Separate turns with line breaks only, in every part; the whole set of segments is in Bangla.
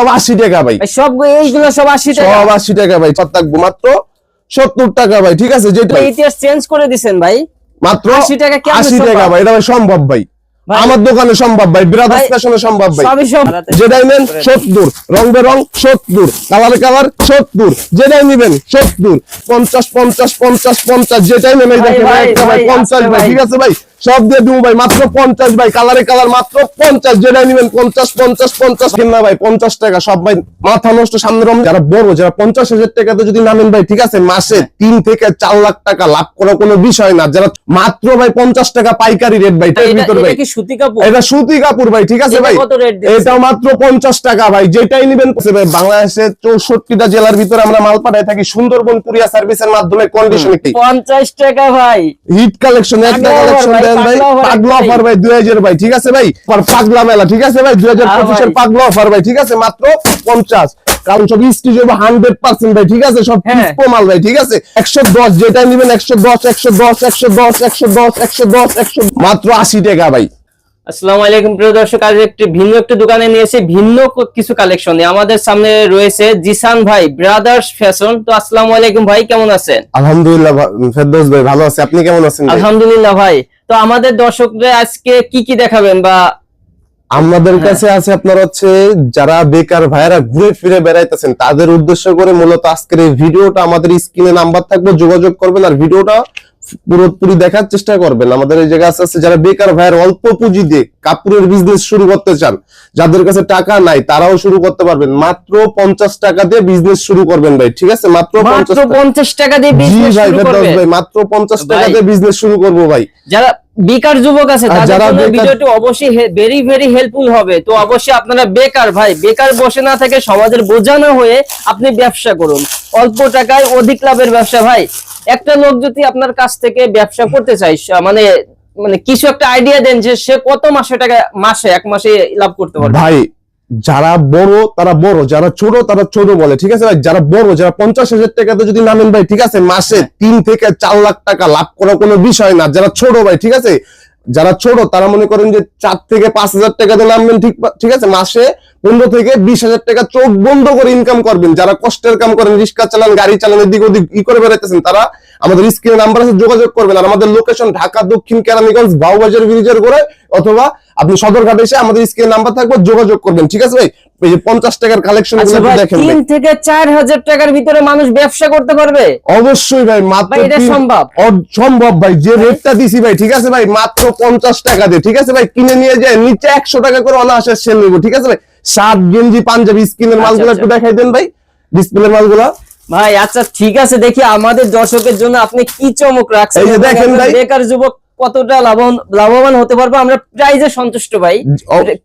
আমার দোকানে সম্ভব ভাই বিরাট স্টেশনে সম্ভব যেটাই নেন সত্তর রং সত্তর কালার কালার সত্তর যেটাই নিবেন সত্তর পঞ্চাশ পঞ্চাশ পঞ্চাশ পঞ্চাশ যেটাই নেবেন পঞ্চাশ ঠিক আছে ভাই সব দিয়ে দিব ভাই মাত্র পঞ্চাশ ভাই কালারে কালার মাত্র পঞ্চাশ যেটা নিবেন পঞ্চাশ পঞ্চাশ পঞ্চাশ কিনা ভাই পঞ্চাশ টাকা সব ভাই মাথা নষ্ট সামনে রম যারা বড় যারা পঞ্চাশ হাজার টাকাতে যদি নামেন ভাই ঠিক আছে মাসে তিন থেকে চার লাখ টাকা লাভ করা কোনো বিষয় না যারা মাত্র ভাই পঞ্চাশ টাকা পাইকারি রেট ভাই ভিতর ভাই এটা সুতি কাপুর ভাই ঠিক আছে ভাই এটা মাত্র পঞ্চাশ টাকা ভাই যেটাই নিবেন ভাই বাংলাদেশের চৌষট্টিটা জেলার ভিতরে আমরা মাল পাঠাই থাকি সুন্দরবন কুরিয়া সার্ভিসের মাধ্যমে কন্ডিশন পঞ্চাশ টাকা ভাই হিট কালেকশন একটা কালেকশন পাগলা অফার ভাই ঠিক আছে মাত্র 50 কারণ সব হান্ড্রেড পার্সেন্ট ভাই ঠিক আছে সব পিসপো হ্যাঁ। মাল ঠিক আছে একশো দশ যেটা নিবেন একশো দশ একশো দশ একশো দশ একশো দশ একশো দশ একশো মাত্র আশি টাকা ভাই
আসসালামু আলাইকুম প্রিয় দর্শক আজ একটি ভিন্ন একটি দোকানে নিয়ে এসে ভিন্ন কিছু কালেকশন আমাদের সামনে রয়েছে জিসান ভাই ব্রাদার্স ফ্যাশন তো আসসালামু আলাইকুম ভাই কেমন আছেন
আলহামদুলিল্লাহ ফেরদৌস ভাই ভালো আছেন আপনি কেমন আছেন আলহামদুলিল্লাহ ভাই তো আমাদের দর্শকদের আজকে কি কি দেখাবেন বা আমাদের হ্যাঁ। কাছে আছে আপনার হচ্ছে যারা বেকার ভাইরা ঘুরে ফিরে বেড়াইতেছেন তাদের উদ্দেশ্য করে মূলত আজকের এই ভিডিওটা আমাদের স্ক্রিনে নাম্বার থাকবে যোগাযোগ করবেন আর ভিডিওটা পুরোপুরি দেখার চেষ্টা করবেন আমাদের এই জায়গা আস্তে যারা বেকার ভাইয়ের অল্প পুঁজি দিয়ে কাপড়ের বিজনেস শুরু করতে চান যাদের কাছে টাকা নাই তারাও শুরু করতে পারবেন মাত্র পঞ্চাশ টাকা দিয়ে বিজনেস শুরু করবেন ভাই ঠিক আছে মাত্র পঞ্চাশ টাকা দিয়ে ভাই মাত্র পঞ্চাশ টাকা দিয়ে বিজনেস শুরু করবো ভাই যারা বেকার যুবক আছে তাদের জন্য ভিডিওটি
অবশ্যই ভেরি ভেরি হেল্পফুল হবে তো অবশ্যই আপনারা বেকার ভাই বেকার বসে না থেকে সমাজের বোঝা না হয়ে আপনি ব্যবসা করুন অল্প টাকায় অধিক লাভের ব্যবসা ভাই একটা লোক যদি আপনার কাছ থেকে ব্যবসা করতে চাই মানে মানে কিছু একটা আইডিয়া দেন যে সে কত মাসে টাকা মাসে এক মাসে লাভ করতে পারবে
ভাই যারা বড় তারা বড় যারা ছোট তারা ছোট বলে ঠিক আছে ভাই যারা বড় যারা পঞ্চাশ হাজার টাকাতে যদি নামেন ভাই ঠিক আছে মাসে হ্যাঁ। তিন থেকে চার লাখ টাকা লাভ করা কোনো বিষয় না যারা ছোট ভাই ঠিক আছে যারা ছোট তারা মনে করেন যে চার থেকে পাঁচ হাজার টাকাতে নামবেন ঠিক ঠিক আছে মাসে পনেরো থেকে বিশ হাজার টাকা চোখ বন্ধ করে ইনকাম করবেন যারা কষ্টের কাম করেন রিক্সা চালান গাড়ি চালান এদিক ওদিক ই করে বেড়াইতেছেন তারা আমাদের স্ক্রিনে নাম্বার আছে যোগাযোগ করবেন আর আমাদের লোকেশন ঢাকা দক্ষিণ কেরানীগঞ্জ বাউবাজার ব্রিজের করে অথবা আপনি সদরঘাটে এসে আমাদের স্ক্রিনে নাম্বার থাকবে যোগাযোগ করবেন ঠিক আছে ভাই পঞ্চাশ টাকার আচ্ছা কালেকশন দেখেন
থেকে চার হাজার টাকার ভিতরে মানুষ ব্যবসা করতে পারবে
অবশ্যই ভাই সম্ভব সম্ভব ভাই যে রেটটা ভাই ঠিক আছে ভাই মাত্র পঞ্চাশ টাকা দিয়ে ঠিক আছে ভাই কিনে নিয়ে যায় নিচে একশো টাকা করে অনায়াসের সেল নেবো ঠিক আছে ভাই সাত গেঞ্জি পাঞ্জাবি স্কিনের আচ্ছা, মালগুলো আচ্ছা। একটু দেখাই দেন ভাই ডিসপ্লের মালগুলো ভাই আচ্ছা ঠিক আছে দেখি আমাদের
দর্শকের জন্য আপনি কি চমক রাখছেন দেখেন ভাই বেকার যুবক কতটা লাভবান হতে পারবো আমরা প্রাইজে সন্তুষ্ট ভাই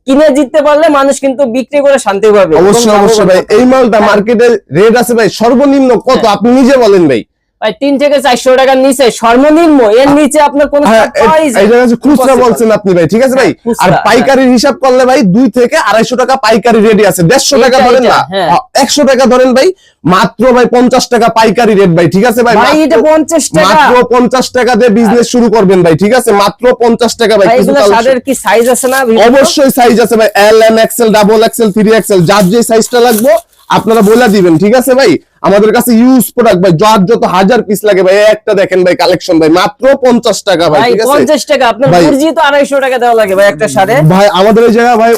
কিনে জিততে পারলে মানুষ কিন্তু বিক্রি করে শান্তি পাবে অবশ্যই অবশ্যই ভাই এই মালটা
মার্কেটে হ্যাঁ। রেট আছে ভাই সর্বনিম্ন কত হ্যাঁ। আপনি নিজে বলেন ভাই
ভাই থেকে টাকার নিচে সর্বনিম্ন এর নিচে আপনার হ্যাঁ,
আপনি ভাই ঠিক আছে ভাই হ্যাঁ, আর হ্যাঁ। হিসাব করলে ভাই থেকে টাকা পাইকারি রেডি আছে টাকা ধরেন টাকা ধরেন ভাই মাত্র ভাই টাকা পাইকারি রেট ভাই ঠিক আছে ভাই ভাই এটা টাকা টাকা দিয়ে বিজনেস শুরু করবেন ভাই ঠিক আছে মাত্র পঞ্চাশ টাকা ভাই তাদের
কি সাইজ আছে না অবশ্যই সাইজ আছে ভাই L M
XL double XL three XL যার যে সাইজটা লাগবে আপনারা বলে দিবেন ঠিক আছে ভাই আমাদের কাছে ইউজ প্রোডাক্ট ভাই যার যত হাজার পিস লাগে ভাই একটা দেখেন ভাই কালেকশন ভাই মাত্র 50 টাকা ভাই ঠিক আছে 50 টাকা আপনার মুরগি
তো 250 টাকা দেওয়া লাগে ভাই একটা সাড়ে ভাই
আমাদের এই জায়গা ভাই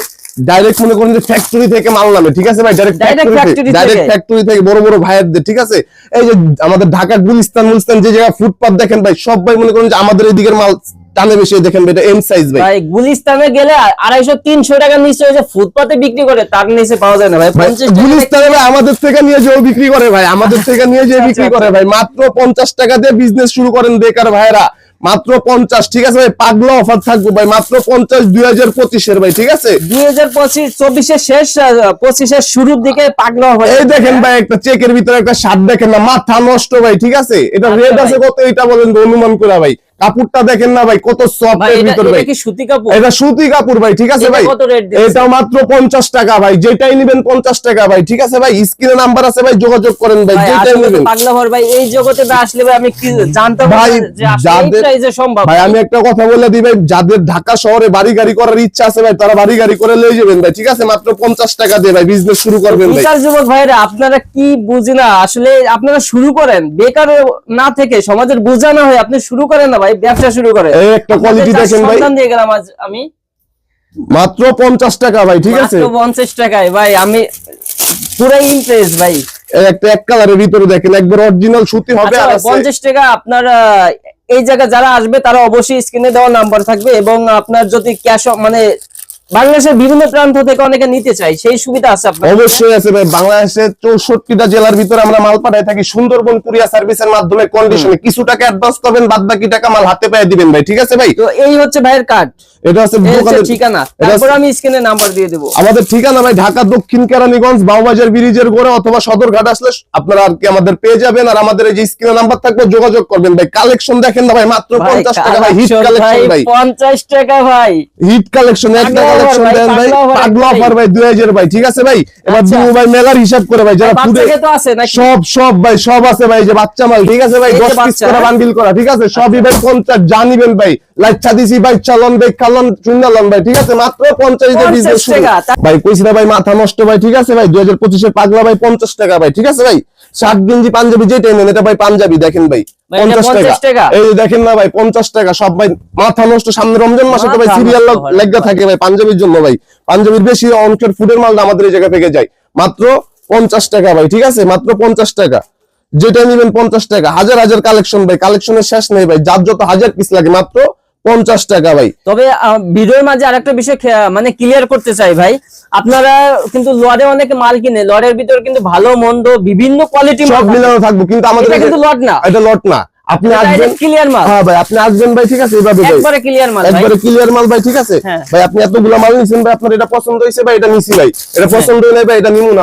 ডাইরেক্ট মনে করেন যে ফ্যাক্টরি থেকে মাল নামে ঠিক আছে ভাই ডাইরেক্ট ফ্যাক্টরি ডাইরেক্ট ফ্যাক্টরি থেকে বড় বড় ভাইয়ারদের ঠিক আছে এই যে আমাদের ঢাকার গুলিস্তান মুলিস্তান যে জায়গা ফুটপাথ দেখেন ভাই সব ভাই মনে করেন যে আমাদের এই দিকের মাল টানে বেশি দেখেন এটা এম সাইজ
ভাই ভাই গুলিস্তানে গেলে 250 300 টাকা নিচে ওই যে ফুটপাতে বিক্রি করে তার নিচে পাওয়া যায় না ভাই 50
গুলিস্তানে ভাই আমাদের থেকে নিয়ে যে বিক্রি করে ভাই আমাদের থেকে নিয়ে যে আচ্ছা, বিক্রি আচ্ছা। করে ভাই মাত্র 50 টাকা দিয়ে বিজনেস শুরু করেন বেকার ভাইরা মাত্র পঞ্চাশ ঠিক আছে ভাই পাগলা অফার থাকবে ভাই মাত্র পঞ্চাশ দুই হাজার পঁচিশের ভাই ঠিক আছে দুই হাজার পঁচিশ চব্বিশের শেষ পঁচিশের শুরুর দিকে পাগলা অফার এই দেখেন ভাই একটা চেকের ভিতরে একটা শার্ট দেখেন না মাথা নষ্ট ভাই ঠিক আছে এটা রেট আচ্ছা আছে কত এটা বলেন অনুমান করা ভাই কাপড়টা দেখেন না ভাই কত সফট এর ভিতর ভাই এটা সুতি কাপড় ভাই ঠিক আছে ভাই এটা মাত্র 50 টাকা ভাই যেটাই নেবেন 50 টাকা ভাই ঠিক আছে ভাই স্ক্রিনে নাম্বার আছে ভাই যোগাযোগ করেন ভাই যেটাই নেবেন পাগলা
ভাই এই জগতে না আসলে ভাই আমি কি জানতাম ভাই যাদের সম্ভব ভাই আমি
একটা কথা বলে দিই ভাই যাদের ঢাকা শহরে বাড়ি গাড়ি করার ইচ্ছা আছে ভাই তারা বাড়ি গাড়ি করে নিয়ে যাবেন ভাই ঠিক আছে মাত্র 50 টাকা দিয়ে ভাই বিজনেস শুরু করবেন ভাই বিশাল
যুবক ভাইরা আপনারা কি বুঝিনা আসলে আপনারা শুরু করেন বেকার না থেকে সমাজের বোঝা না হয় আপনি শুরু করেন না ভাই ব্যবসা শুরু করে এই একটা কোয়ালিটি দেখেন ভাই সন্ধান দিয়ে গেলাম আজ আমি
মাত্র 50 টাকা ভাই ঠিক আছে
মাত্র 50 টাকায় ভাই আমি
পুরো ইমপ্রেস ভাই একটা এক কালারের ভিতরে দেখেন একবার অরিজিনাল সুতি হবে আচ্ছা আর
50 টাকা আপনার এই জায়গা যারা আসবে তারা অবশ্যই স্ক্রিনে দেওয়া নাম্বার থাকবে এবং আপনার যদি ক্যাশ মানে বাংলাদেশের বিভিন্ন প্রান্ত থেকে অনেকে নিতে চাই সেই সুবিধা আছে অবশ্যই
আছে ভাই বাংলাদেশের চৌষট্টিটা জেলার ভিতরে আমরা মাল পাঠাই থাকি সুন্দরবন কুরিয়া সার্ভিসের মাধ্যমে কন্ডিশনে কিছু টাকা অ্যাডভান্স করবেন বাদ বাকি টাকা মাল হাতে পেয়ে দিবেন ভাই ঠিক আছে ভাই তো এই হচ্ছে ভাইয়ের কার্ড ভাই দক্ষিণ ব্রিজের অথবা সদরঘাট আসলে আপনারা আর কি আমাদের পেয়ে যাবেন আর আমাদের এই যে নাম্বার থাকবে যোগাযোগ করবেন ভাই কালেকশন দেখেন না ভাই মাত্র ভাই হিট কালেকশন এক পঞ্চাশ দেন ভাই অফার ভাই 2000 ভাই ঠিক আছে ভাই এবার আচ্ছা, ভাই আচ্ছা। মেলার হিসাব করে ভাই যারা সব সব ভাই সব আছে ভাই যে বাচ্চা মাল ঠিক আছে ভাই 10 পিস করে বান্ডিল করা ঠিক আছে 50 জানিবেন আচ্ছা। ভাই দিছি ভাই ভাই ভাই ঠিক আছে মাত্র 50 বিজনেস ভাই কইছি না ভাই মাথা নষ্ট ভাই ঠিক আছে ভাই 2025 এর পাগলা ভাই 50 টাকা ভাই ঠিক আছে ভাই শার্ট গেঞ্জি পাঞ্জাবি যেটা নেন এটা ভাই পাঞ্জাবি দেখেন ভাই পাঞ্জাবির জন্য ভাই বেশি অংশের ফুডের মালটা আমাদের এই জায়গা থেকে যায় মাত্র পঞ্চাশ টাকা ভাই ঠিক আছে মাত্র পঞ্চাশ টাকা যেটা নিবেন পঞ্চাশ টাকা হাজার হাজার কালেকশন ভাই কালেকশনের শেষ নেই ভাই যার যত হাজার পিস লাগে মাত্র পঞ্চাশ টাকা ভাই
তবে ভিডিওর মাঝে আরেকটা বিষয় মানে ক্লিয়ার করতে চাই ভাই আপনারা কিন্তু লড়ে অনেক মাল কিনে লড়ের ভিতরে কিন্তু ভালো মন্দ বিভিন্ন কোয়ালিটি সব মিলানো থাকবো কিন্তু আমাদের কিন্তু লট না এটা লট না
হ্যাঁ আপনি আসবেন ক্লিয়ার মাল ভাই ঠিক আছে হ্যাঁ। ভাই আপনি মাল ভাই এটা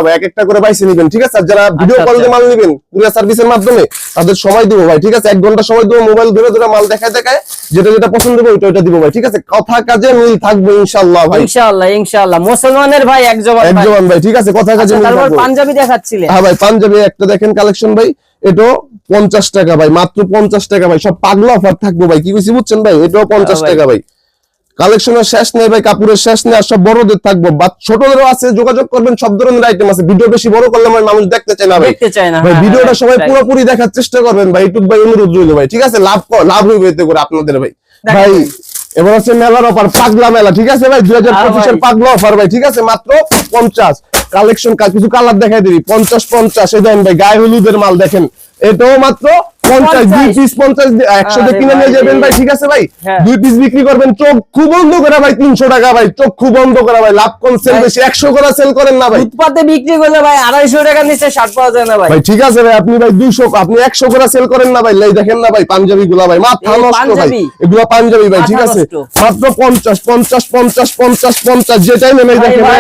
ভাই হ্যাঁ। ঠিক আছে যারা ভিডিও আচ্ছা, আচ্ছা। সার্ভিসের মাধ্যমে তাদের সময় দেব ভাই ঠিক আছে এক ঘন্টা সময় দেব মোবাইল ধরে ধরে মাল দেখায় দেখায় যেটা যেটা পছন্দ হবে ওইটা ওইটা দিব ভাই ঠিক আছে কথা কাজে মিল থাকবে ইনশাল্লাহ ভাই ইনশাল্লাহ মুসলমানের ভাই এক জবান এক ভাই ঠিক আছে কথা কাজে আচ্ছা, পাঞ্জাবি দেখাচ্ছিলেন হ্যাঁ ভাই পাঞ্জাবি একটা দেখেন কালেকশন ভাই এটাও পঞ্চাশ টাকা ভাই মাত্র পঞ্চাশ টাকা ভাই সব পাগলা অফার থাকবো ভাই কি কিছু বুঝছেন ভাই এটাও হ্যাঁ পঞ্চাশ টাকা ভাই কালেকশনের শেষ নেই ভাই কাপড়ের শেষ নেই আর সব বড়দের থাকবো বা ছোটদেরও আছে যোগাযোগ করবেন সব ধরনের আইটেম আছে ভিডিও বেশি বড় করলে ভাই মানুষ দেখতে চায় না ভাই ভাই ভিডিওটা হ্যাঁ, হ্যাঁ, সবাই পুরোপুরি দেখার চেষ্টা করবেন ভাই ইউটিউব ভাই অনুরোধ রইল ভাই ঠিক আছে লাভ লাভ হইবে এতে করে আপনাদের ভাই ভাই এবার হচ্ছে মেলার অফার পাগলা মেলা ঠিক আছে ভাই দুই হাজার হ্যাঁ পঁচিশের পাগলা অফার ভাই ঠিক আছে মাত্র পঞ্চাশ কালেকশন কিছু কালার দেখাই দিবি পঞ্চাশ পঞ্চাশ এ দেন ভাই গায়ে হলুদের মাল দেখেন এটাও মাত্র 50 দুই হ্যাঁ। নিচে
শার্ট পাওয়া যায় না ভাই ঠিক
আছে ভাই আপনি ভাই 200 আপনি 100 করে সেল করেন না ভাই দেখেন না ভাই পাঞ্জাবি গুলা ভাই মাথা নষ্ট ভাই এগুলা পাঞ্জাবি ভাই ঠিক আছে মাত্র পঞ্চাশ পঞ্চাশ পঞ্চাশ পঞ্চাশ পঞ্চাশ যেটাই নেই দেখেন ভাই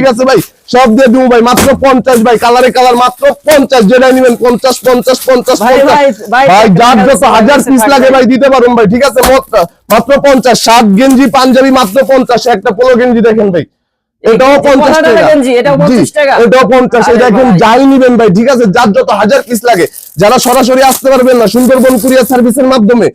ঠিক আছে ভাই সব দিয়ে দিব ভাই মাত্র পঞ্চাশ ভাই কালারে কালার মাত্র পঞ্চাশ যেটা নিবেন পঞ্চাশ পঞ্চাশ পঞ্চাশ ভাই যার যত হাজার পিস লাগে ভাই দিতে পারুন ভাই ঠিক আছে মাত্র পঞ্চাশ সাত গেঞ্জি পাঞ্জাবি মাত্র পঞ্চাশ একটা পোলো গেঞ্জি দেখেন ভাই আইসা দেখা শুনে নিয়ে যাবেন আর যারা আসতে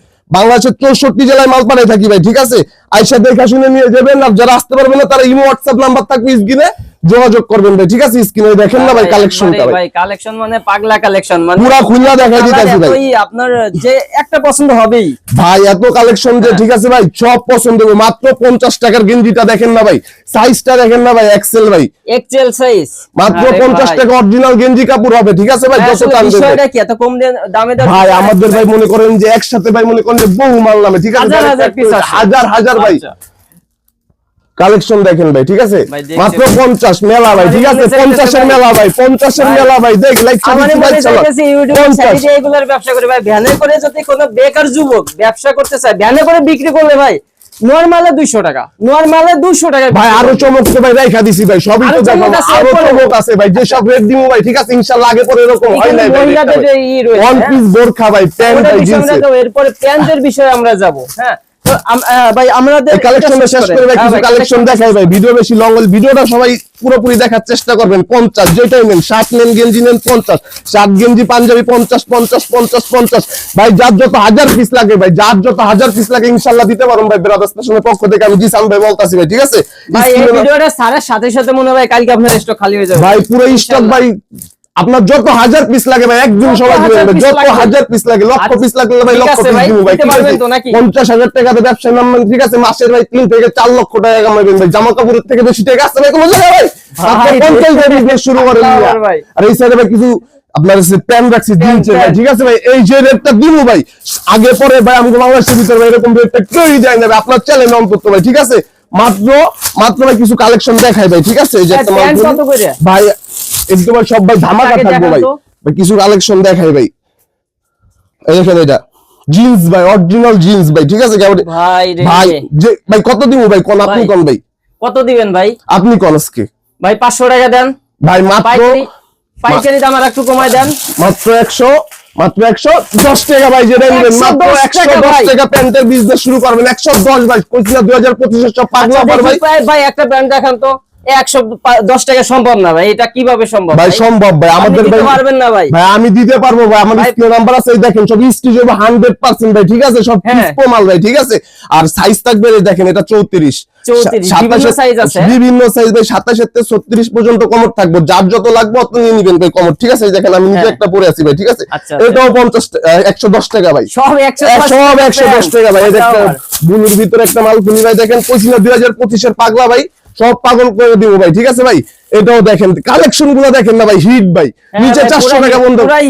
পারবেন না তারা ইমো হোয়াটসঅ্যাপ নাম্বার থাকবে স্ক্রিনে যোগাযোগ করবেন ভাই ঠিক আছে স্ক্রিনে দেখেন না ভাই কালেকশনটা ভাই
কালেকশন মানে, মানে পাগলা কালেকশন মানে পুরো খুলনা দেখাই দিতেছি ভাই ওই
আপনার যে একটা পছন্দ হবেই ভাই এত কালেকশন যে হ্যাঁ। ঠিক আছে ভাই সব পছন্দ হবে মাত্র 50 টাকার গেঞ্জিটা দেখেন না ভাই সাইজটা দেখেন না ভাই এক্সেল ভাই
এক্সেল সাইজ
মাত্র 50 হ্যাঁ, টাকা অরিজিনাল গেঞ্জি কাপড় হবে ঠিক আছে ভাই হ্যাঁ, যত দাম দেবেন বিষয়টা
কি এত কম দামে দাও ভাই আমাদের ভাই মনে করেন
যে একসাথে ভাই মনে করেন যে বহু মাল নামে ঠিক আছে হাজার হাজার পিস আছে হাজার হাজার ভাই আচ্ছা। কালেকশন দেখেন ভাই ঠিক আছে মাত্র পঞ্চাশ মেলা ভাই ঠিক আছে পঞ্চাশের মেলা ভাই পঞ্চাশের মেলা ভাই দেখ ব্যবসা
করে ভাই ভ্যানে করে যদি বেকার যুবক ব্যবসা করতে চায় ভ্যানে করে বিক্রি করলে ভাই টাকা ভাই আরো
চমক ভাই ভাই আছে ভাই যে সব রেট ভাই ঠিক আছে এরকম হ্যাঁ?
এরপরে প্যান্টের বিষয়ে আমরা যাবো হ্যাঁ ভাই
হ্যাঁ ভিডিও সবাই পুরোপুরি দেখার চেষ্টা করবেন গেঞ্জি নেন গেঞ্জি পাঞ্জাবি ভাই যার যত হাজার পিস লাগে ভাই যার যত হাজার পিস দিতে পক্ষ থেকে আমি
সাথে সাথে মনে হয়
আপনার খালি হয়ে ভাই পুরো স্টক ভাই আপনার যত হাজার পিস লাগে ভাই একজন সবাই যত হাজার পিস লাগে লক্ষ পিস আচ্ছা, লাগলে ভাই লক্ষ পিস দিব ভাই পঞ্চাশ হাজার টাকা তো ব্যবসায় নামবেন ঠিক আছে মাসের ভাই তিন থেকে চার লক্ষ টাকা কামাবেন ভাই জামা কাপড়ের থেকে বেশি টাকা আসতে ভাই কোনো ভাই আপনার এই যে ভাই আগে পরে ভাই এরকম যায় না আপনার অন্তত ভাই ঠিক আছে মাত্র মাত্র ভাই কিছু কালেকশন দেখাই ভাই ঠিক আছে হ্যাঁ, ভাই একদম সব ভাই ভাই কিছু কালেকশন দেখাই ভাই এই দেখেন এটা জিন্স ভাই অরিজিনাল জিন্স ভাই ঠিক আছে ভাই ভাই কত দিব ভাই কোন আপনি কোন ভাই কত দিবেন ভাই আপনি কোন আজকে ভাই 500 টাকা দেন ভাই মাত্র
পাইকারি দাম আর একটু কমায় দেন
মাত্র 100 মাত্র একশো দশ টাকা ভাই যেটা নেবেন মাত্র টাকা প্যান্টের বিজনেস শুরু করবেন একশো দশ ভাই কচিনা দুই হাজার সব পাগলা ভাই
ভাই একটা প্যান্ট দেখান তো টাকা সম্ভব না ভাই এটা কিভাবে সম্ভব ভাই ভাই
নাম্বার হ্যাঁ। সাতাশ ছত্রিশ পর্যন্ত কমর থাকবো যার যত লাগবে অত নিয়ে নিবেন ভাই কমর ঠিক আছে দেখেন আমি নিজে হ্যাঁ। একটা পরে আছি ভাই ঠিক আছে
আচ্ছা, আচ্ছা। এটাও পঞ্চাশ
একশো দশ টাকা ভাই সব একশো দশ টাকা ভাই ভিতরে একটা মাল ভাই দেখেন পঁচিশ দুই হাজার পঁচিশের পাগলা ভাই সব পাগল করে দিব ভাই ঠিক আছে ভাই এটাও দেখেন কালেকশন গুলো দেখেন না ভাই হিট ভাই হ্যাঁ নিচে চারশো টাকা বন্ধ ভাই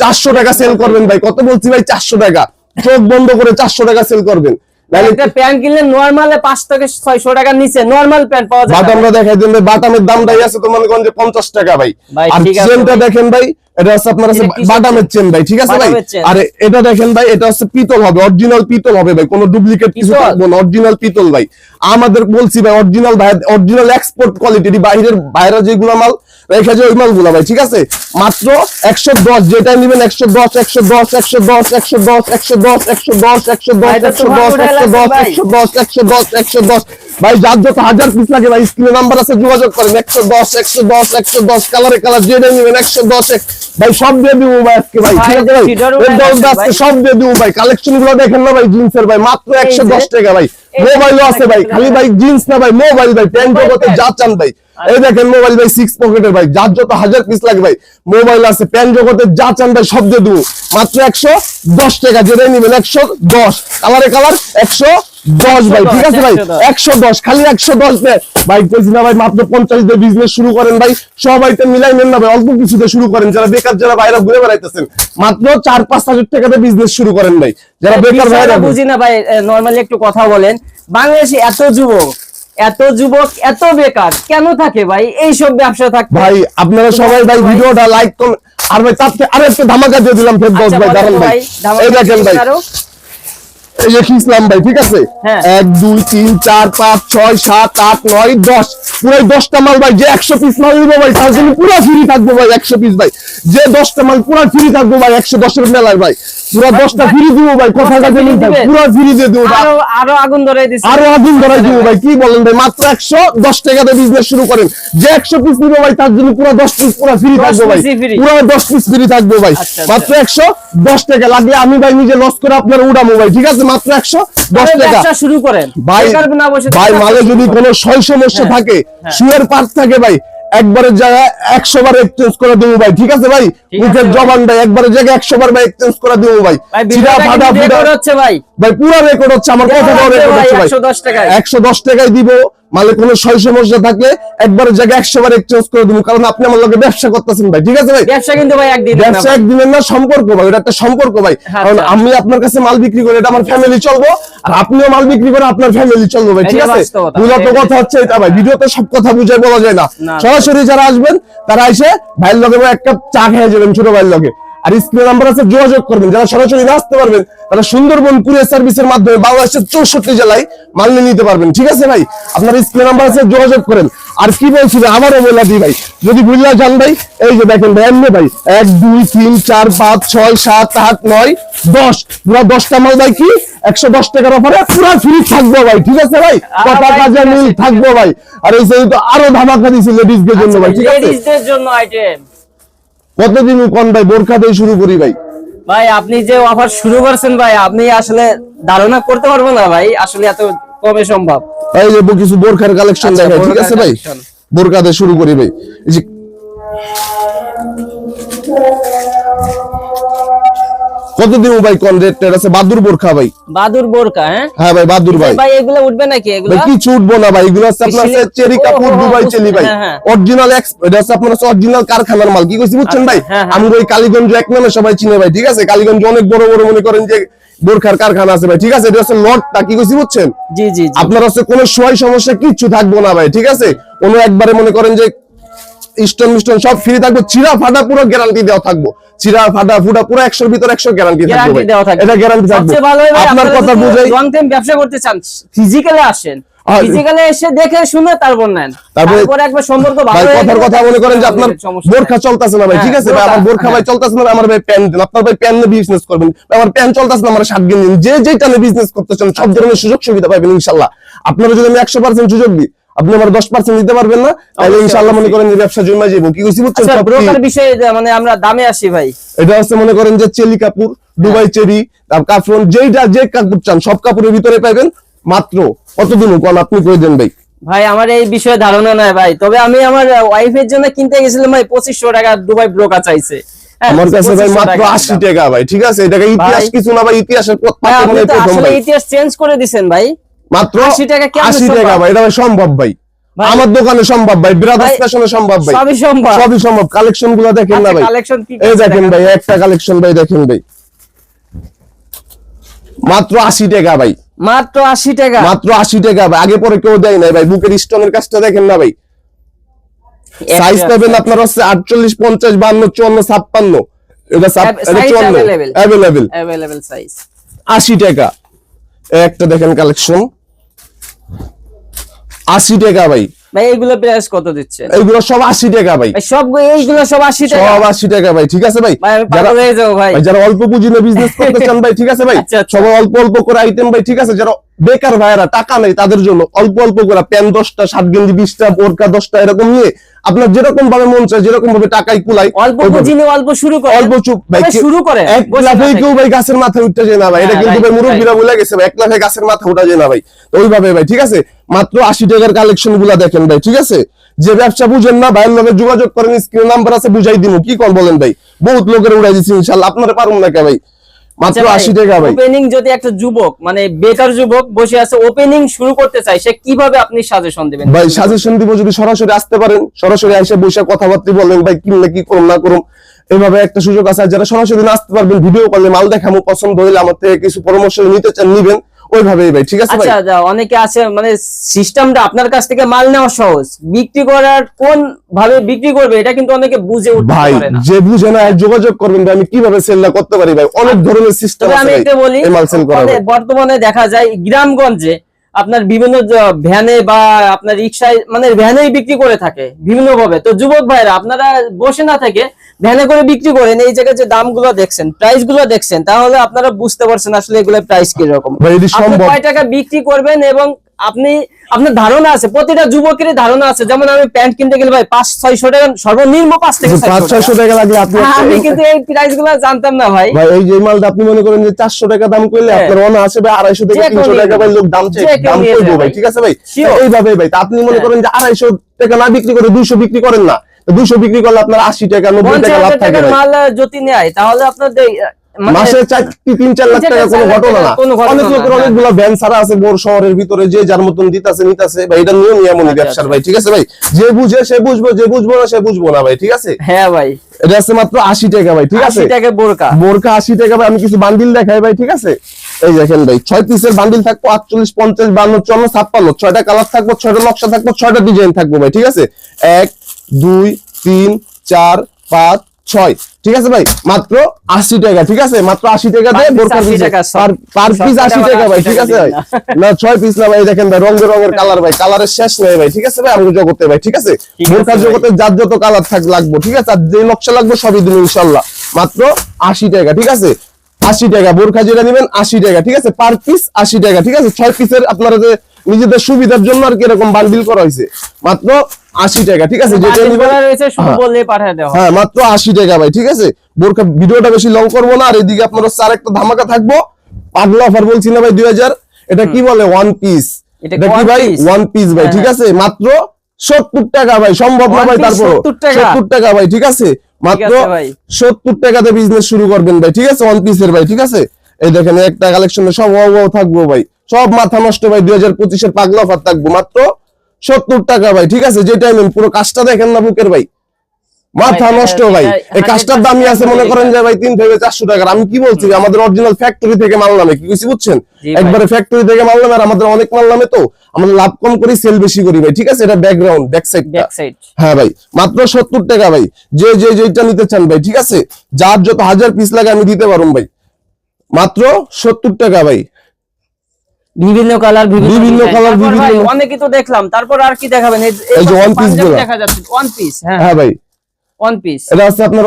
চারশো টাকা সেল করবেন ভাই কত বলছি ভাই চারশো টাকা চোখ বন্ধ করে চারশো টাকা সেল করবেন চেন
ভাই
ঠিক আছে ভাই আর এটা দেখেন ভাই এটা হচ্ছে পিতল হবে অরিজিনাল পিতল হবে ভাই কোনো ডুপ্লিকেট কিছু পিতল ভাই আমাদের বলছি ভাই অরিজিনাল ভাই অরিজিনাল এক্সপোর্ট কোয়ালিটি বাইরের বাইরে যেগুলো মাল রেখে যে ওই মালগুলা ভাই ঠিক আছে মাত্র একশো দশ যেটা নেবেন একশো দশ একশো দশ একশো দশ একশো দশ একশো দশ একশো দশ একশো দশ একশো দশ একশো দশ একশো দশ একশো দশ একশো দশ ভাই যার যত হাজার পিস লাগে ভাই স্ক্রিনে নাম্বার আছে যোগাযোগ করেন একশো দশ একশো দশ একশো দশ কালারে কালার যে নেবেন একশো দশ ভাই সব দিয়ে দিবো ভাই আজকে ভাই ঠিক আছে ভাই সব দিয়ে দিবো ভাই কালেকশন গুলো দেখেন না ভাই জিন্সের ভাই মাত্র একশো দশ টাকা ভাই মোবাইল আছে ভাই খালি ভাই জিন্স না ভাই মোবাইল ভাই প্যান্ট জগতে যা চান ভাই এই দেখেন মোবাইল ভাই সিক্স পকেটের ভাই যার যত হাজার পিস লাগে ভাই মোবাইল আছে প্যান জগতের যা চান ভাই দিয়ে দিবো মাত্র একশো দশ টাকা যেটাই নিবেন একশো দশ কালারে কালার একশো দশ ভাই ঠিক আছে ভাই একশো দশ খালি একশো দশ দেয় ভাই কইছি না ভাই মাত্র পঞ্চাশ দিয়ে বিজনেস শুরু করেন ভাই সবাইতে মিলাই নেন না ভাই অল্প কিছুতে শুরু করেন যারা বেকার যারা বাইরে ঘুরে বেড়াইতেছেন মাত্র চার পাঁচ হাজার টাকাতে বিজনেস শুরু করেন ভাই যারা বেকার ভাইরা বুঝি
না ভাই নর্মালি একটু কথা বলেন বাংলাদেশে এত যুবক এত যুবক এত বেকার কেন থাকে ভাই এইসব
ব্যবসা থাকে ভাই আপনারা সবাই ভাই ভিডিওটা লাইক করেন আর ভাই তার আরেকটা ধামাকা দিয়ে দিলাম ফেসবুক আচ্ছা, ভাই দাঁড়ান ভাই এই দেখেন ভাই ইসলাম ভাই ঠিক আছে হ্যাঁ। এক দুই তিন চার পাঁচ ছয় সাত আট নয় দশ পুরো দশটা মাল ভাই যে একশো পিস মাল নিবো ভাই তার জন্য পুরো ফ্রি থাকবো ভাই একশো পিস ভাই যে দশটা মাল পুরো ফ্রি থাকবো ভাই একশো দশের মেলার আচ্ছা, ভাই আরো আগুন আরো আগুন কি বলেন ভাই মাত্র একশো দশ টাকাতে বিজনেস শুরু যে একশো পিস তার জন্য পিস ফ্রি দশ পিস ফ্রি ভাই আচ্ছা, আচ্ছা। মাত্র একশো দশ টাকা আমি ভাই নিজে লস করে আপনার উড়াবো ভাই ঠিক আছে মাত্র একশো দশ টাকা শুরু করেন ভাই মালে যদি কোনো সয় সমস্যা হ্যাঁ, থাকে হ্যাঁ। শুয়ের পার্ট থাকে ভাই একবারের জায়গায় একশো বার এক্সচেঞ্জ করে দেবো ভাই ঠিক আছে ভাই মুখের জবান ভাই একবারের জায়গায় একশো বার ভাই এক্সচেঞ্জ করে দেবো ভাই চিরা ফাটা ফুটা হচ্ছে ভাই ভাই পুরো রেকর্ড হচ্ছে আমার কত রেকর্ড হচ্ছে ভাই একশো দশ টাকায় দিবো মালে কোন ছয় সমস্যা থাকলে একবার জায়গা একশো বার এক্সচেঞ্জ করে দিব কারণ আপনি আমার লোকের ব্যবসা করতেছেন ভাই ঠিক আছে ভাই ব্যবসা কিন্তু ভাই একদিন ব্যবসা একদিনের না সম্পর্ক ভাই ওটা একটা সম্পর্ক ভাই আচ্ছা। কারণ আমি আপনার কাছে মাল বিক্রি করি এটা আমার ফ্যামিলি চলবো আর আপনিও মাল বিক্রি করে আপনার ফ্যামিলি চলবো ভাই ঠিক আছে মূলত কথা হচ্ছে এটা ভাই ভিডিওতে সব কথা বুঝে বলা যায় না সরাসরি যারা আসবেন তারা এসে ভাইয়ের লগে এক কাপ চা খেয়ে যাবেন ছোট ভাইয়ের লগে আর স্ক্রিন নাম্বার আছে যোগাযোগ করবেন যারা সরাসরি আসতে পারবেন তারা সুন্দরবন কুরিয়ার সার্ভিসের মাধ্যমে বাংলাদেশের চৌষট্টি জেলায় মাল নিতে পারবেন ঠিক আছে ভাই আপনার স্ক্রিন নাম্বার আছে যোগাযোগ করেন আর কি বলছি আবারও বলে দিই ভাই যদি বুঝলা যান ভাই এই যে দেখেন ভাই এমনি ভাই এক দুই তিন চার পাঁচ ছয় সাত আট নয় দশ পুরো দশটা মাল ভাই কি একশো দশ টাকার ওপরে পুরো ফ্রি থাকবো ভাই ঠিক আছে ভাই কথা কাজে মিল থাকবো ভাই আর এই তো আরো ধামাকা দিচ্ছি লেডিস জন্য ভাই ঠিক আছে আচ্ছা,
জন্য আইটেম
কতদিন উপন ভাই বোরখা দিয়ে শুরু করি ভাই
ভাই আপনি যে অফার শুরু করছেন ভাই আপনি আসলে ধারণা করতে পারবো না ভাই আসলে এত
কমে সম্ভব এই যে কিছু বোরখার কালেকশন আচ্ছা, দেখাই ঠিক আছে ভাই বোরখা দিয়ে শুরু করি ভাই এই যে ভাই আছে বাদুর বোরখা ভাই বাদুর বোরখা হ্যাঁ হ্যাঁ ভাই বাদুর ভাই ভাই
এগুলো উঠবে নাকি এগুলো
উঠবো না ভাই এগুলো আছে আপনার চেরি কাপড় দুবাই চেলি ভাই অরিজিনাল হ্যাঁ, আছে হ্যাঁ। আপনার অরিজিনাল কারখানার মাল কি কইছি বুঝছেন ভাই হ্যাঁ, আমি ওই কালীগঞ্জ এক নামে সবাই চিনে ভাই ঠিক আছে কালীগঞ্জ অনেক বড় বড় মনে করেন যে বোরখার কারখানা আছে ভাই ঠিক আছে এটা হচ্ছে লটটা কি কইছি বুঝছেন জি জি আপনার হচ্ছে কোনো সহায় সমস্যা কিচ্ছু থাকবো না ভাই ঠিক আছে কোনো একবারে মনে করেন যে স্টোন সব ফ্রি থাকবে চিরা ফাটা পুরো গ্যারান্টি দেওয়া থাকবো চিরা ফাটা ফুটা পুরো ভিতর গ্যারান্টি থাকবে এটা গ্যারান্টি থাকবে আপনার কথা লং
টাইম ব্যবসা করতে চান ফিজিক্যালি আসেন ফিজিক্যালি এসে দেখে শুনে তারপর নেন তারপরে একবার সম্পর্ক ভালো কথার কথা করেন যে আপনার বোরখা
চলতেছে না ভাই হ্যাঁ, ঠিক আছে ভাই আমার বোরখা ভাই হ্যাঁ। চলতেছে না আমার ভাই প্যান আপনার ভাই প্যান বিজনেস করবেন আমার প্যান চলতেছে না আমার দিন যে যেটা বিজনেস করতে চান সব ধরনের সুযোগ সুবিধা পাবেন ইনশাআল্লাহ আপনারা যদি আমি একশো পার্সেন্ট সুযোগ দিই আপনি আমার দশ পার্সেন্ট দিতে পারবেন না তাহলে ইনশাল্লাহ মনে করেন যে ব্যবসা জমা যাবো কি আচ্ছা,
বিষয়ে মানে আমরা দামে আসি ভাই
এটা হচ্ছে মনে করেন যে চেলি কাপুর দুবাই চেরি কাপড় হ্যাঁ। যেটা যে কাপড় চান সব কাপড়ের ভিতরে পাবেন মাত্র কতদিন কল আপনি করে দেন ভাই
ভাই আমার এই বিষয়ে ধারণা নাই ভাই তবে আমি আমার ওয়াইফের জন্য কিনতে গেছিলাম ভাই পঁচিশশো টাকা দুবাই ব্রোকা চাইছে হ্যাঁ,
ঠিক আছে ইতিহাস কিছু না ইতিহাসের মানে
ইতিহাস চেঞ্জ করে দিছেন ভাই মাত্র 80 টাকা আশি 80 টাকা ভাই
এটা সম্ভব ভাই আমার দোকানে সম্ভব ভাই বিরাদার স্টেশনে সম্ভব ভাই সবই সম্ভব সবই সম্ভব কালেকশন গুলো দেখেন না আচ্ছা, ভাই কালেকশন কি এই দেখেন ভাই একটা কালেকশন ভাই দেখেন ভাই মাত্র 80 টাকা ভাই মাত্র 80 টাকা মাত্র 80 টাকা ভাই আগে পরে কেউ দেয় নাই ভাই বুকের স্টোনের কাজটা দেখেন না ভাই সাইজ পাবেন আপনার হচ্ছে 48 50 52 54 56 এটা এটা 54 সাইজ 80 টাকা একটা দেখেন কালেকশন আশি টাকা ভাই
ভাই এইগুলো প্রাইস কত দিচ্ছে এইগুলো সব 80
টাকা ভাই সব এইগুলো সব 80 টাকা সব 80 টাকা ভাই ঠিক আছে ভাই যারা যাও ভাই যারা অল্প পুঁজি নিয়ে বিজনেস করতে চান ভাই ঠিক আছে ভাই আচ্ছা, আচ্ছা। সব অল্প অল্প করে আইটেম ভাই ঠিক আছে যারা বেকার ভাইরা টাকা নেই তাদের জন্য অল্প অল্প করে প্যান দশটা সাত গেঞ্জি বিশটা বোরকা দশটা এরকম নিয়ে আপনার যেরকম ভাবে মন চায় যেরকম ভাবে টাকাই কুলাই অল্প পুঁজি অল্প শুরু করে অল্প চুপ ভাই শুরু করে এক লাফে কেউ ভাই গাছের মাথা উঠতে যায় না ভাই এটা কিন্তু ভাই মুরুব বিরা বলে গেছে ভাই এক লাফে গাছের মাথা উঠা যায় না ভাই ওইভাবে ভাই ঠিক আছে মাত্র আশি টাকার কালেকশন গুলা দেখেন ভাই ঠিক আছে যে ব্যবসা বুঝেন না ভাইয়ের নামে যোগাযোগ করেন স্ক্রিন নাম্বার আছে বুঝাই দিব কি কল বলেন ভাই বহুত লোকের উড়াই দিচ্ছি ইনশাল্লাহ আপনারা পারুন না কে ভাই মাত্র 80 আচ্ছা টাকা ভাই ওপেনিং
যদি একটা যুবক মানে বেকার যুবক বসে আছে ওপেনিং শুরু করতে চায় সে কিভাবে আপনি সাজেশন দিবেন ভাই
সাজেশন দিব যদি সরাসরি আসতে পারেন সরাসরি এসে বসে কথাবার্তা বলেন ভাই কিনলে কি করুম না করুম এভাবে একটা সুযোগ আছে যারা সরাসরি আসতে পারবেন ভিডিও করলে মাল দেখামু পছন্দ হইলে আমার থেকে কিছু পরামর্শ নিতে চান নিবেন ওইভাবেই ভাই ঠিক আছে আচ্ছা
অনেকে আছে মানে সিস্টেমটা আপনার কাছ থেকে মাল নেওয়া সহজ বিক্রি করার কোন ভাবে বিক্রি করবে এটা কিন্তু অনেকে বুঝে উঠতে পারে না
যে বুঝে না যোগাযোগ করবেন আমি কিভাবে সেলটা করতে পারি ভাই অনেক আচ্ছা, ধরনের সিস্টেম আছে আমি এটা বলি
বর্তমানে দেখা যায় গ্রামগঞ্জে আপনার বিভিন্ন ভ্যানে বা আপনার রিক্সায় মানে ভ্যানেই বিক্রি করে থাকে বিভিন্ন ভাবে তো যুবক ভাইরা আপনারা বসে না থেকে ভ্যানে করে বিক্রি করেন এই জায়গায় যে দামগুলো দেখছেন প্রাইস গুলো দেখছেন তাহলে আপনারা বুঝতে পারছেন আসলে এগুলো প্রাইস কিরকম কয় টাকা বিক্রি করবেন এবং আপনি আপনার ধারণা আছে প্রতিটা যুবকের ধারণা আছে যেমন আমি প্যান্ট কিনতে গেলে ভাই পাঁচ
ছয়শো টাকা সর্বনিম্ন পাঁচ থেকে পাঁচ ছয়শো টাকা লাগলে আপনি হ্যাঁ, আমি কিন্তু এই
প্রাইস গুলো জানতাম না ভাই ভাই
এই যে মালটা আপনি মনে করেন যে চারশো টাকা দাম করলে হ্যাঁ। আপনার অনা আসে ভাই আড়াইশো থেকে তিনশো টাকা ভাই লোক দাম দাম করবো ভাই ঠিক আছে ভাই এইভাবে ভাই আপনি মনে হ্যাঁ। করেন যে আড়াইশো টাকা না বিক্রি করে দুইশো বিক্রি করেন না দুইশো বিক্রি করলে আপনার আশি টাকা নব্বই টাকা লাভ থাকে মাল
যদি নেয় তাহলে আপনার মানে মাসে
তিন চার লাখ টাকা কোনো ঘটনা না অনেক লোকের অনেকগুলো ভ্যান ছাড়া আছে বড় শহরের ভিতরে যে যার মতন দিতাছে নিতাছে ভাই এটা নিয়ম এমনই আচ্ছা, ব্যবসার ভাই আচ্ছা। ঠিক আছে ভাই যে বুঝে সে বুঝবো যে বুঝবো না সে বুঝবো না ভাই ঠিক আছে হ্যাঁ ভাই এটা আছে মাত্র আশি টাকা ভাই ঠিক আছে টাকা বোরকা বোরকা আশি টাকা ভাই আমি কিছু বান্ডিল দেখাই ভাই ঠিক আছে এই দেখেন ভাই ছয় পিসের বান্ডিল থাকবো আটচল্লিশ পঞ্চাশ বান্ন চুয়ান্ন ছাপ্পান্ন ছয়টা কালার থাকবো ছয়টা নকশা থাকবো ছয়টা ডিজাইন থাকবো ভাই ঠিক আছে এক দুই তিন চার পাঁচ ছয় ঠিক আছে ভাই মাত্র আশি টাকা ঠিক আছে মাত্র আশি টাকা দিয়ে বোরকার পার পিস আশি টাকা ভাই ঠিক আছে ভাই না ছয় পিস না ভাই দেখেন ভাই রঙের রঙের কালার ভাই কালারের শেষ নেই ভাই ঠিক আছে ভাই আমি জগতে ভাই ঠিক আছে বোরকার জগতে যার যত কালার থাক লাগবো ঠিক আছে আর যে নকশা লাগবো সবই দিন ইনশাল্লাহ মাত্র আশি টাকা ঠিক আছে আশি টাকা বোরখা যেটা নেবেন আশি টাকা ঠিক আছে পার পিস আশি টাকা ঠিক আছে ছয় পিসের আপনারা যে নিজেদের সুবিধার জন্য আর কি এরকম বান্ডিল করা হয়েছে মাত্র 80 টাকা ঠিক আছে যেটা নিবেন রয়েছে সম্বলে
হ্যাঁ। পাঠিয়ে দেওয়া হ্যাঁ
মাত্র 80 টাকা ভাই ঠিক আছে বোরকা ভিডিওটা বেশি লং করব না আর এদিকে আপনারা একটা ধামাকা থাকবো পাগলা অফার ভাই 2000 এটা কি বলে ওয়ান পিস এটা কি ভাই ওয়ান পিস ভাই হ্যাঁ, ঠিক হ্যাঁ। আছে মাত্র 70 টাকা ভাই সম্ভব না ভাই তারপর 70 টাকা ভাই ঠিক আছে মাত্র 70 টাকাতে বিজনেস শুরু করবেন ভাই ঠিক আছে ওয়ান পিসের ভাই ঠিক আছে এই দেখেন একটা কালেকশনে সব ওয়াও থাকবো ভাই সব মাথা নষ্ট ভাই 2025 এর পাগলা অফার থাকবো মাত্র সত্তর টাকা ভাই ঠিক আছে যেটা নেন পুরো কাজটা দেখেন না বুকের ভাই মাথা নষ্ট ভাই এই কাজটার দামি আছে মনে করেন যে ভাই তিন থেকে চারশো টাকার আমি কি বলছি আমাদের অরিজিনাল ফ্যাক্টরি থেকে মাল নামে কি কিছু বুঝছেন একবারে ফ্যাক্টরি থেকে মাল নামে আর আমাদের অনেক মাল নামে তো আমরা লাভ কম করি সেল বেশি করি ভাই ঠিক আছে এটা ব্যাকগ্রাউন্ড ব্যাক সাইড হ্যাঁ ভাই মাত্র সত্তর টাকা ভাই যে যে যেটা নিতে চান ভাই ঠিক আছে যার যত হাজার পিস লাগে আমি দিতে পারুম ভাই মাত্র সত্তর টাকা ভাই বিভিন্ন কালার বিভিন্ন কালার বিভিন্ন
অনেকই তো দেখলাম তারপর আর কি দেখাবেন এই যে ওয়ান পিস দেখা যাচ্ছে ওয়ান পিস হ্যাঁ হ্যাঁ ভাই ওয়ান পিস এটা আছে আপনার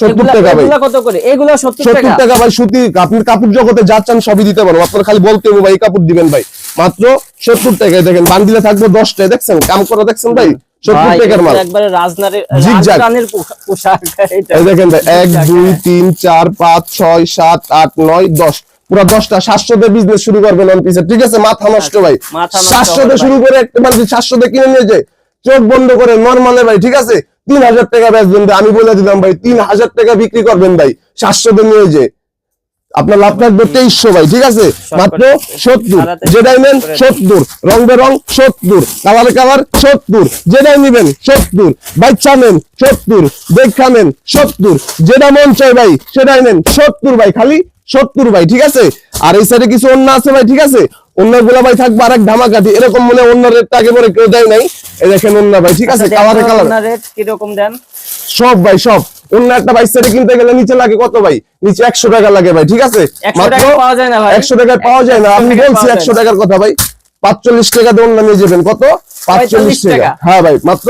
70 টাকা ভাই
কত করে এগুলো 70 টাকা 70 টাকা ভাই
সুতি আপনি কাপড় জগতে যা চান সবই দিতে পারো আপনার খালি বলতে হবে ভাই কাপড় দিবেন ভাই মাত্র 70 টাকায় দেখেন বান্ডিলে থাকবে 10 টাকা দেখছেন কাম করে দেখছেন ভাই
একবারে রাজনারের রাজনারের পোশাক এই দেখেন ভাই 1
2 3 4 5 6 7 8 9 10 পুরো দশটা সাতশোতে বিজনেস শুরু ঠিক আছে মাথা নষ্ট আচ্ছা, ভাই সাতশোতে শুরু করে একটা সাতশোতে কিনে নিয়ে যায় চোখ বন্ধ করে ভাই ঠিক আছে তিন হাজার টাকা আমি বলে দিলাম ভাই তিন হাজার টাকা বিক্রি করবেন ভাই সাতশোতে নিয়ে যে আপনার লাভ থাকবে তেইশশো ভাই ঠিক আছে মাত্র সত্তর যেটাই নেন সত্তর রং বেরং সত্তর কালার কালার সত্তর যেটাই নিবেন সত্তর বাচ্চা নেন সত্তর দেখা নেন সত্তর যেটা মন চাই ভাই সেটাই নেন সত্তর ভাই খালি সত্তর ভাই ঠিক আছে আর এই সাইডে কিছু অন্য আছে ভাই ঠিক আছে অন্য গুলা ভাই থাকবে আর এক ধামাকাঠি এরকম মনে অন্য রেটটা আগে পরে কেউ দেয় নাই এই দেখেন অন্য ভাই ঠিক আছে কালারে কালার
রেট কিরকম দেন
সব ভাই সব অন্য একটা বাইশ সাইডে কিনতে গেলে নিচে লাগে কত ভাই নিচে একশো টাকা লাগে ভাই ঠিক আছে একশো টাকা পাওয়া যায় না আমি বলছি একশো টাকার কথা ভাই পাঁচচল্লিশ টাকা দোল নিয়ে যাবেন কত পাঁচচল্লিশ টাকা হ্যাঁ ভাই মাত্র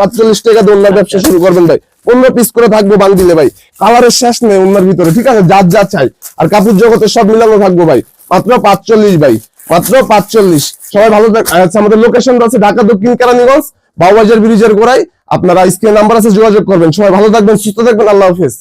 পাঁচচল্লিশ টাকা দোলনার আচ্ছা। ব্যবসা শুরু করবেন ভাই পনেরো পিস করে থাকবো বাং দিলে ভাই কালারের শেষ নেই অন্যার ভিতরে ঠিক আছে যার যা চাই আর কাপড় জগতে সব মিলানো থাকবো ভাই মাত্র পাঁচচল্লিশ ভাই মাত্র পাঁচচল্লিশ সবাই ভালো আচ্ছা আমাদের লোকেশন আছে ঢাকা দক্ষিণ কেরানীগঞ্জ বাউবাজার ব্রিজের গোড়ায় আপনারা স্ক্রিন নাম্বার আছে যোগাযোগ করবেন সবাই ভালো থাকবেন সুস্থ থাকবেন আল্লাহ হাফিজ